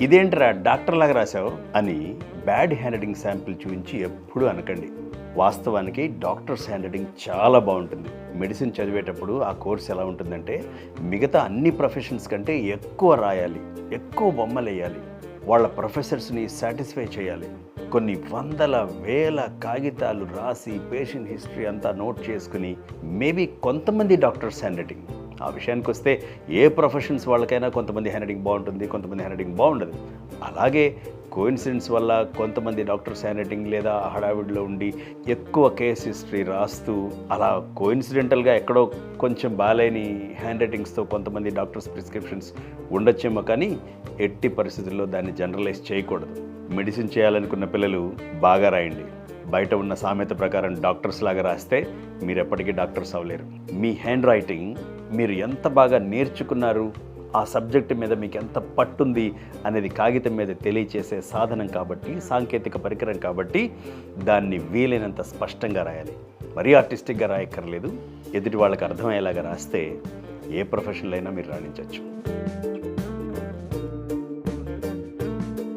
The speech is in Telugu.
ఇదేంట్రా డాక్టర్ లాగా రాశావు అని బ్యాడ్ హ్యాండ్ రైటింగ్ శాంపిల్ చూపించి ఎప్పుడూ అనకండి. వాస్తవానికి డాక్టర్స్ హ్యాండ్ రైటింగ్ చాలా బాగుంటుంది. మెడిసిన్ చదివేటప్పుడు ఆ కోర్స్ ఎలా ఉంటుందంటే మిగతా అన్ని ప్రొఫెషన్స్ కంటే ఎక్కువ రాయాలి ఎక్కువ బొమ్మలు వేయాలి వాళ్ళ ప్రొఫెసర్స్ని సాటిస్ఫై చేయాలి. కొన్ని వందల వేల కాగితాలు రాసి పేషెంట్ హిస్టరీ అంతా నోట్ చేసుకుని మేబీ కొంతమంది డాక్టర్స్ హ్యాండ్ రైటింగ్ ఆ విషయానికి వస్తే ఏ ప్రొఫెషన్స్ వాళ్ళకైనా కొంతమంది హ్యాండ్ రైటింగ్ బాగుంటుంది కొంతమంది హ్యాండ్ రైటింగ్ బాగుండదు. అలాగే కోయిన్సిడెన్స్ వల్ల కొంతమంది డాక్టర్స్ హ్యాండ్ రైటింగ్ లేదా హడావిడిలో ఉండి ఎక్కువ కేస్ హిస్టరీ రాస్తూ అలా కోయిన్సిడెంటల్గా ఎక్కడో కొంచెం బాలేని హ్యాండ్ రైటింగ్స్తో కొంతమంది డాక్టర్స్ ప్రిస్క్రిప్షన్స్ ఉండొచ్చేమో కానీ ఎట్టి పరిస్థితుల్లో దాన్ని జనరలైజ్ చేయకూడదు. మెడిసిన్ చేయాలనుకున్న పిల్లలు బాగా రాయండి. బయట ఉన్న సామెత ప్రకారం డాక్టర్స్ లాగా రాస్తే మీరు ఎప్పటికీ డాక్టర్స్ అవ్వలేరు. మీ హ్యాండ్ రైటింగ్ మీరు ఎంత బాగా నేర్చుకున్నారు? ఆ సబ్జెక్టు మీద మీకు ఎంత పట్టుంది? అనేది కాగితం మీద తెలియచేసే సాధనం కాబట్టి సాంకేతిక పరికరం కాబట్టి దాన్ని వీలైనంత స్పష్టంగా రాయాలి. మరీ ఆర్టిస్టిక్గా రాయక్కర్లేదు. ఎదుటి వాళ్ళకి అర్థమయ్యేలాగా రాస్తే ఏ ప్రొఫెషనల్ అయినా మీరు రాణించవచ్చు